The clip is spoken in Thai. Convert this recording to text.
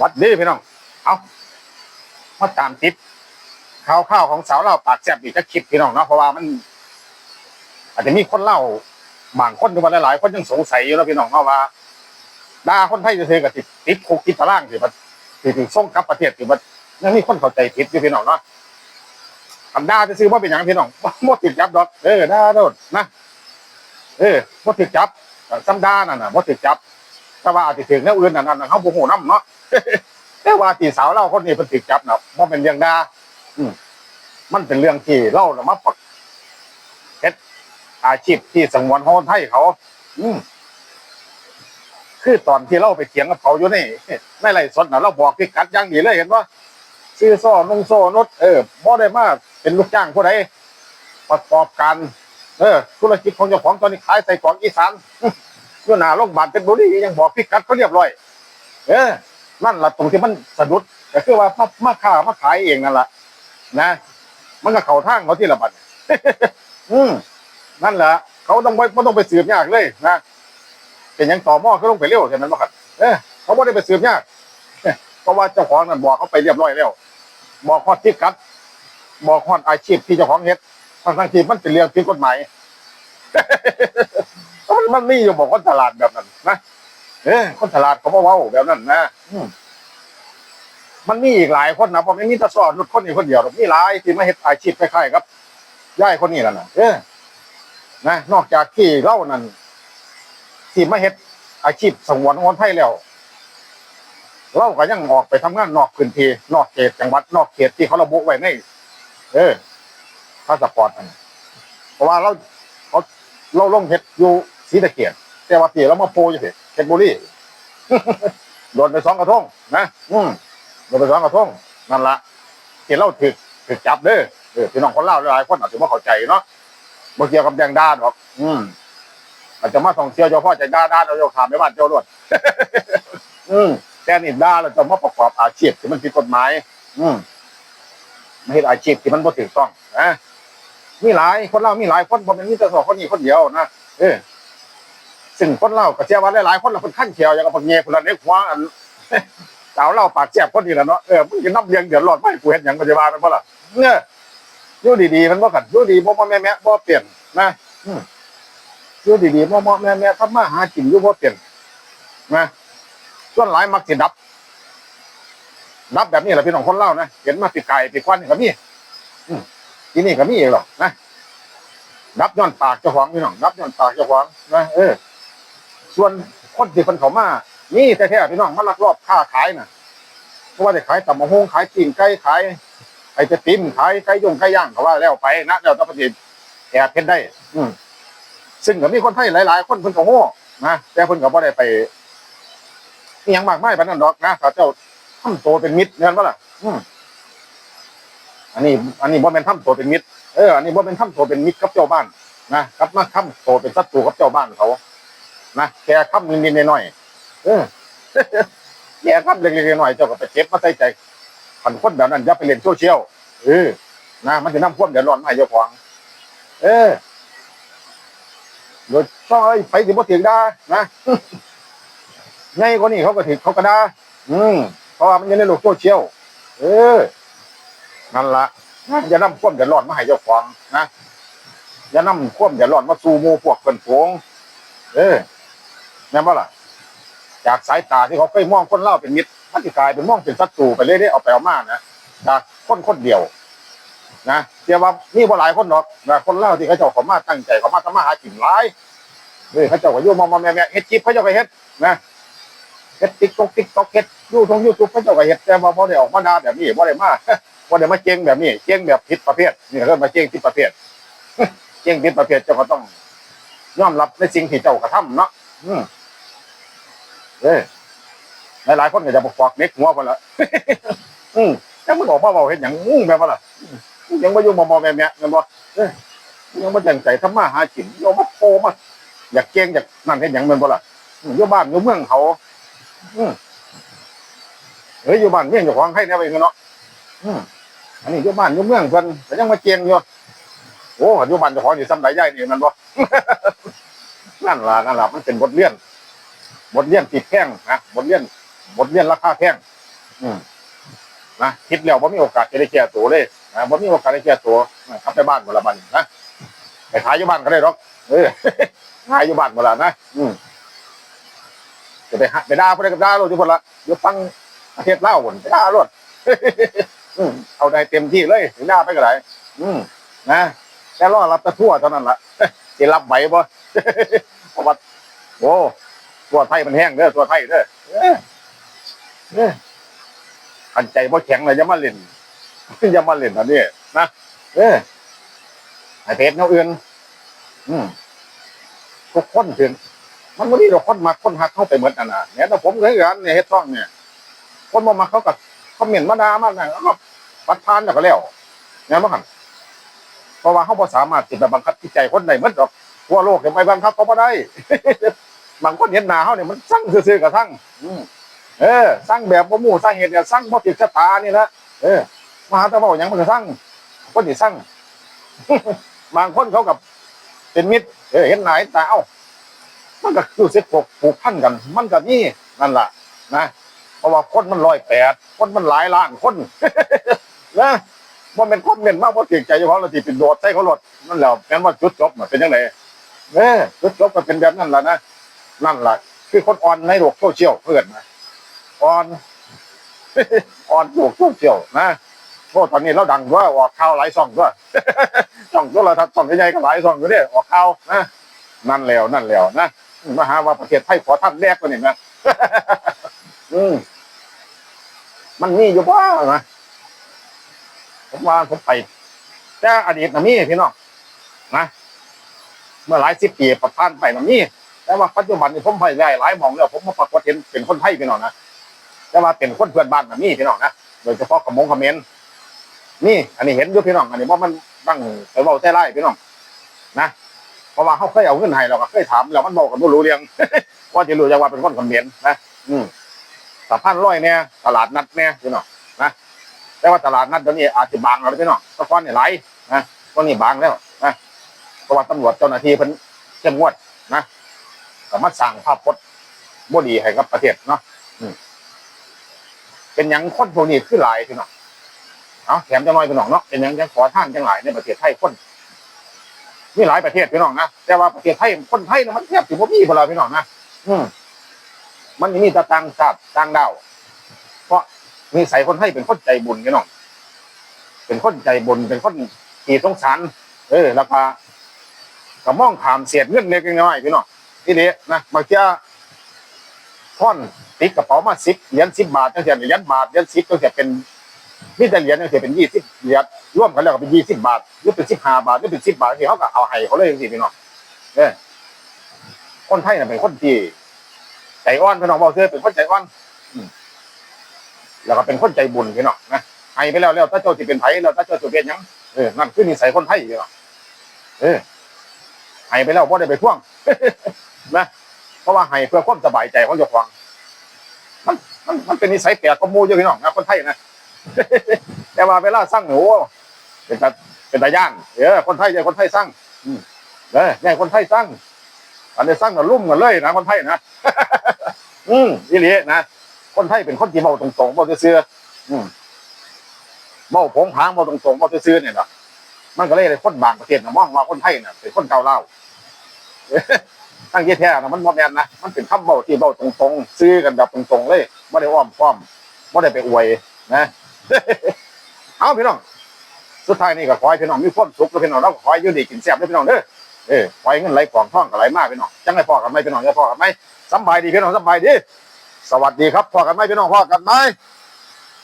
วัดดีพี่น้อง เอามาตามติดข่าวข้าวของสาวเล่าปากแซ่บอีกจะคลิปพี่น้องเนาะเพราะว่ามัน อาจจะมีคนเล่าบางคนดูมาหลายๆคนยังสงสัยอยู่แล้วพี่น้องเนาะว่าด่าคนไทยจะเทกับติดติดคุกติดตารางสิมันสิถึงส่งกลับประเทศสิมันยังมีคนเข้าใจผิดอยู่พี่น้องเนาะคำด่าจะซื้อว่าเป็นอย่างพี่น้องบ่ติดจับดอกเออด่าโดดนะเออบ่ติดจับซ้ำด่านั่นน่ะบ่ติดจับ แต่ว่าอาจจะถึงแนวอื่นนั่นน่ะเขาบ่ฮู้นำเนาะแต่ว่าที่สาวเล่าคนนี้เป็นติดจับเนาะบ่เป็นเรื่องดาอืมมันเป็นเรื่องที่เล่าน่ะมาปักเฮ็ดอาชีพที่สังวนขอนไทยเขา อืมคือตอนที่เราไปเถียงกับเขาอยู่นี่ในไร่สดนะเราบอกพิกัดย่างดีเลยเห็นว่าซื้อซ่อนงโซ่นดเออบ่ได้มาเป็นลูกจ้างผู้ใดประกอบการเออธุรกิจของเจ้าของตอนนี้ขายใส่กรอกอีสาน อยู่หน้าโรงพยาบาลเป็นบุรียังบอกพิกัดเขาเรียบร้อย เออ นั่นแหละตรงที่มันสะดุดก็คือว่ามามาค้ามาขายเองนั่นแหละนะ มันก็เข้าทางเขาที่ละบัดอืมนั่นแหละเขาต้องไปไม่ต้องไปสืบยากเลยนะเป็นยังต่อหม้อเขาต้องไปเร็วใช่ไหมบ่ครับเออเขาไม่ได้ไปสืบยากเอ้ยเพราะว่าเจ้าของนั่นบอกเขาไปเรียบร้อยแล้วบอกฮอดพิกัดบอกฮอดอาชีพที่เจ้าของเฮ็ดทั้งทั้งที่มันเป็นเรื่องผิดกฎหมาย มันมันมีอยู่บอกคนตลาดแบบนั้นนะเออคนตลาดเขาบอกว่าแบบนั้นนะอืมมันมีอีกหลายคนนะเพราะไม่มีแต่สอนนุดคนนี้คนเดียวหรอกมีหลายที่มาเฮ็ดอาชีพคล้ายๆครับย่ายคนนี้แหละนะเออนะนอกจากที่เล่านั้นที่มาเฮ็ดอาชีพสงวนของคนไทยแล้วเราก็ยังออกไปทำงานนอกพื้นที่นอกเขตจังหวัดนอกเขตที่เขาระบุไว้ในเออพาสปอร์ตนั่นเพราะว่าเรา เราลงเห็ดอยู่ศรีตะเกียบแต่ว่าตีเรามาโปรอยู่เห็ดเห็ดบุรีโดนไปสองกระทงนะอืมโดนไปสองกระทงนั่นละที่เราถึกถึกจับเด้อเออพี่น้องคนเล่าหลายคนอาจจะไม่เข้าใจเนาะเมื่อเกี่ยวกับแดงด้านหรอก อืมอาจจะมาท่องเที่ยวเจ้าพ่อใจด้าด้านเราจะขามไปบ้านเจ้ารวดอืมแต่นี่ด้าเราจะมาประกอบอาชีพที่มันผิดกฎหมาย อืมไม่ใช่อาชีพที่มันบ่ถูกต้องนะ มีหลายคนเล่ามีหลายคนผมเป็นมีแต่สองคนนี้คนเดียวนะเออซึ่งคนเล่าก็เชื่อว่าหลายๆคนเราเป็นขั้นเขียวอย่างกับพวกเงี้ยคนละเล็กหัวอันสาวเล่าปากแจ็บคนนี้แหละเนาะเออมึงจะนับเลี้ยงเดือดร้อนไม่กูเห็นอย่างปัจจุบันมันบ่ล่ะเนี่ยยู่ดีๆมันบ่กันยู่ดีบ่บ่แม่แม่บ่เปลี่ยนนะยู่ดีๆบ่บ่แม่แม่ทำมาหากินยู่บ่เปลี่ยนนะส่วนหลายมักสิดับ ดับแบบนี้แหละพี่น้องคนเล่านะเห็นมาติดไก่ติดควันก็มี ที่นี่ก็มีเองหรอกนะนับย้อนปากเจ้าของพี่น้องนับย้อนปากเจ้าของนะเออ ส่วนคนที่คนเขามานี่แท้ๆพี่น้องมาลักลอบค้าขายน่ะเพราะว่าได้ขายตำมะฮงขายปิ้งไก่ขายไอ้จะติมขายไก่ย่งไก่ย่างเขาว่าแล้วไปนะแล้วต้องปฏิแอบเพ็นได้ อืมซึ่งก็มีคนไทยหลาย ๆ คนเพิ่นก็โง่นะแต่เพิ่นก็บ่ได้ไปอหยังมากมายปานนั้นดอกนะถ้าเจ้าทำโตเป็นมิตรเงินบ่ล่ะ อืม อันนี้อันนี้บ่เป็นทำตัวเป็นมิตรเอออันนี้บ่เป็นทำตัวเป็นมิตรกับเจ้าบ้านนะกับมาทำตัวเป็นศัตรูกับเจ้าบ้านเขานะแค่คำนิดๆหน่อยๆเออแค่คำเล็กๆหน่อยๆเจ้าก็ไปเก็บมาใส่ใจขันคนแบบนั้นอย่าไปเล่นโซเชียลเออนะมันจะนำความเดือดร้อนมาเจ้าของ เออโดยช่อยไฟสิบ่ถึงได้นะไงกว่านี้เขาก็ถึงเขาก็ได้อืมเพราะว่ามันยู่ในโลกโซเชียลเออ นั่นละอย่านำความเดือดร้อนมาให้เจ้าของนะอย่านำความเดือดร้อนมาสู่หมู่พวกเพิ่นโผงเออแม่นบ่ล่ะ จากสายตาที่เขาเคยมองคนเล่าเป็นมิตรมันสิกลายเป็นมองเป็นศัตรูไปเลยได้เอาไปเอามานะจากคนคนเดียว นะเชื่อว่ามีบ่หลายคนหรอกนะคนเล่าที่เขาเจ้าเขามาตั้งใจเขามาทำมาหากินหลายเฮ้ยเขาเจ้าก็อยู่มองมๆแม่ๆเฮ็ดคลิปเขาเจ้าก็เฮ็ดนะเฮ็ดติ๊กต๊อกติ๊กต๊อกเฮ็ดยูทงยูทูบเขาเจ้าก็เฮ็ดแต่ว่าบ่ได้ออกมาด่าแบบนี้บ่ได้มา ว่าเดี๋ยวมาเจ๊งแบบนี้เจ๊งแบบผิดประเภทนี่เริ่มมาเจ๊งผิดประเภทเจ๊งผิดประเภทเจ้าก็ต้องยอมรับในสิ่งที่เจ้ากระทำเนาะอืมเอ้ยหลายคนก็จะบอกฟอกเน็กหัวคนละอืมแต่มันบอกว่าเบาเห็นอย่างงูแบบว่าล่ะยังไมาอยู่งมอมอแม่แม่เงินบ่เอ้ยยังมาจังใจทำมาหากินโยมาโพมาอยากเจ๊งอยากนั่นเห็นอย่างเงินบ่ล่ะอืมอยู่บ้านอยู่เมืองเขาอืมเฮ้ยอยู่บ้านเมืองเจ้าของให้แน่ไปเงินเนาะ อันนี้อยู่บ้านอยู่เมืองเพิ่นแต่ยังมาเจียงอยู่โอ้อยู่บ้านเจ้าของอยู่ซ้ำใดใหญ่นี่มันบ่ นั่นล่ะนั่นล่ะมันเป็นบทเรียนบทเรียนติดแพงนะบทเรียนบทเรียนราคาแพงอืมนะคิดแล้วว่ามีโอกาสจะได้แก้ตัวเลยนะว่ามีโอกาสได้แก้ตัวนะกลับไปบ้านหมดละบันนะไปขายอยู่บ้านก็ได้หรอกเออ ขายอยู่บ้านหมดละนะอืมจะไปหาไปด่าไปได้กับด่าโลดทุกคนละเดี๋ยวฟังประเทศเล่าคนไปด่าโลด อืมเอาได้เต็มที่เลยถึงด่าไปก็ได้อืมนะแต่รอรับแตะทั่วเท่านั้นละจะรับไหวบ่เพราะว่าโอ้ตัวไทยมันแห้งเด้อตัวไทยเด้อเออเอออันใจบ่แข็งเลยอย่ามาเล่นอย่ามาเล่นอันนี้นะเออไอเพชรเนาอื่น อืมทุกคนถึงมันไม่ได้เราคนมาคนหักเข้าไปเหมือนกันนะเนี่ยแต่ผมเคยกันเนี่ยเฮ็ดช่องเนี่ย คนมามาเขากับคอมเมนต์มาด่ามาแล้วก็ ปัดพานแล้วก็แล้วเนี่ยมั้งเพราะว่าเขาบ่สามารถติดบังคับจิตใจคนใดเหมือนดอกทั่วโลกจะไปบังคับเขาบ่ได้ บางคนเห็นหน้าเขาเนี่ยมันสั่งซื่อๆกับทั้งอืมเออสั่งแบบบ่มู่สาเหตุเนี่ยสั่งบ่ติดชะตานี่ละเออมาหาแตะเว้าหยังมันก็สั่งคนที่สั่งบางคนเขากับเป็นมิตรเออเห็นหน้าเห็นตาเอ้ามันก็คือเซ็ตผูกผูกพันกัน มันก็นี่นั่นล่ะ นะ เพราะว่าคนมันร้อยแปดคนมันหลายล้านคน นะว่าเป็นคนเม่นมากเพราะเก่งใจเฉพาะเราที่เป็นโดดใส่เขารถนั่นแหละแม้ว่าจุดจบมันเป็นยังไงเออจุดจบก็เป็นแบบนั้นแหละนะนั่นแหละคือคนอ่อนในโลกโซเชียลเพื่อนนะอ่อนอ่อนโลกโซเชียลนะโอ้ตอนนี้เราดังด้วยออกข่าวหลายช่องด้วยช่องตัวเราทัดช่องใหญ่ๆก็หลายช่องอยู่เนี่ยออกข่าวนะนั่นแล้วนั่นแล้วนะมาหาว่าประเทศไทยขอท่านแรกกว่านี่นะอืมมันมีอยู่บ้างนะ ผมว่าผมไปแต่อดีตนะมีพี่น้องนะเมื่อหลายสิบปีประทานไปนะมีแต่ว่าปัจจุบันนี่ผมไปได้หลายหมองแล้วผมมาปรากฏเห็นเป็นคนไทยพี่น้องนะแต่ว่าเป็นคนเพื่อนบ้านนะมีพี่น้องนะโดยเฉพาะกับมงคอมเมนต์นี่ อันนี้เห็นอยู่พี่น้อง อันนี้ว่ามันตั้งไปเบาใจไล่พี่น้องนะเพราะว่าเขาเคยเอาเงินให้เราก็เคยถามแล้วมันบอกกันไม่รู้เรื่องว่าจะรู้จักว่าเป็นคนเขมรนนะ อืมสะพานร้อยเนี่ยตลาดนัดเนี่ยพี่น้องนะ แต่ว่าตลาดนัดเดี๋ยวนี้อาจจะบางแล้วพี่น้องตะกอนเนี่ยไหลนะตอนนี้บางแล้วนะเพราะว่าตำรวจเจ้าหน้าที่เพิ่นเข้มงวดนะสามารถสั่งภาพพจน์บ่ดีให้กับประเทศเนาะเป็นหยังคนพวกนี้คือหลายพี่น้องเอาแถมจะน้อยพี่น้องเนาะเป็นหยังยังขอท่านจังหลายในประเทศไทยคนมีหลายประเทศพี่น้องนะแต่ว่าประเทศไทยคนไทยนะมันแทบสิบ่มีพวกเราพี่น้องนะอืมมันมีแต่ต่างชาติต่างดาวเพราะ มีใส่คนให้เป็นคนใจบุญพี่น้องเป็นคนใจบุญเป็นคนขี่สงสารเออแล้วก็ก็มองขามเสียดเงินเล็กน้อยพี่น้องที่นี้นะบางทีท่อนติดกระเป๋ามาสิบเหรียญสิบบาทตั้งแต่เหรียญบาทเหรียญสิบตั้งแต่เป็นมีแต่เหรียญตั้งแต่เป็นยี่สิบเหรียญร่วมกันแล้วก็เป็นยี่สิบบาทหรือเป็นสิบห้าบาทหรือเป็นสิบบาทที่เขาก็เอาให้เขาเลยจริงๆพี่น้องเออคนไทยน่ะเป็นคนที่ใจอ่อนพี่น้องบอกเธอเป็นคนใจอ่อนอื แล้วก็เป็นคนใจบุญพี่น้องนะให้ไปแล้วแล้วถ้าเจ้าที่เป็นไผแล้วถ้าเจ้าจะเป็นหยังเออนั่นคือนิสัยคนไทยพี่น้องเออให้ไปแล้วบ่ได้ไปพ่วงนะเพราะว่าให้เพื่อความสบายใจของเจ้าของมันมันมันเป็นนิสัยแปลกของมูเจ้าพี่น้องนะคนไทยนะแต่ว่าเวลาสร้างหนูเป็นตาเป็นตาย่านเออคนไทยใจคนไทยสร้างอืมเออเนี่ยคนไทยสร้างอันนี้สร้างกันลุ่มกันเลยนะคนไทยนะ อืมอีหลีนะ คนไทยเป็นคนที่เบาตรงๆเบาซื่ออืมเบาผงผางเบาตรงๆเบาซื่อเนี่ยนะมันก็เลยเลยคนบางประเทศนะมองว่าคนไทยเนี่ยเป็นคนเกาเล่าตั้งเยี่แท้นะมันโมแมนนะมันเป็นคำเบาที่เบาตรงๆ ซื้อกันแบบตรงๆเลยไม่ได้อ้อมค้อมไม่ได้ไปอวยนะเอาพี่น้องสุดท้ายนี่ก็ขอให้พี่น้องมีความสุขแล้วพี่น้องเราก็ขอให้ยู่ดีกินแซ่บด้วยพี่น้องเด้อเออปล่อยเงินไหลของท่องกับไหลมากพี่น้องจังไรพ่อกันไหมพี่น้องจะพ่อกันไหมสบายดีพี่น้องสบายดี สวัสดีครับพ่อกันไหมพี่น้องพ่อกันไหม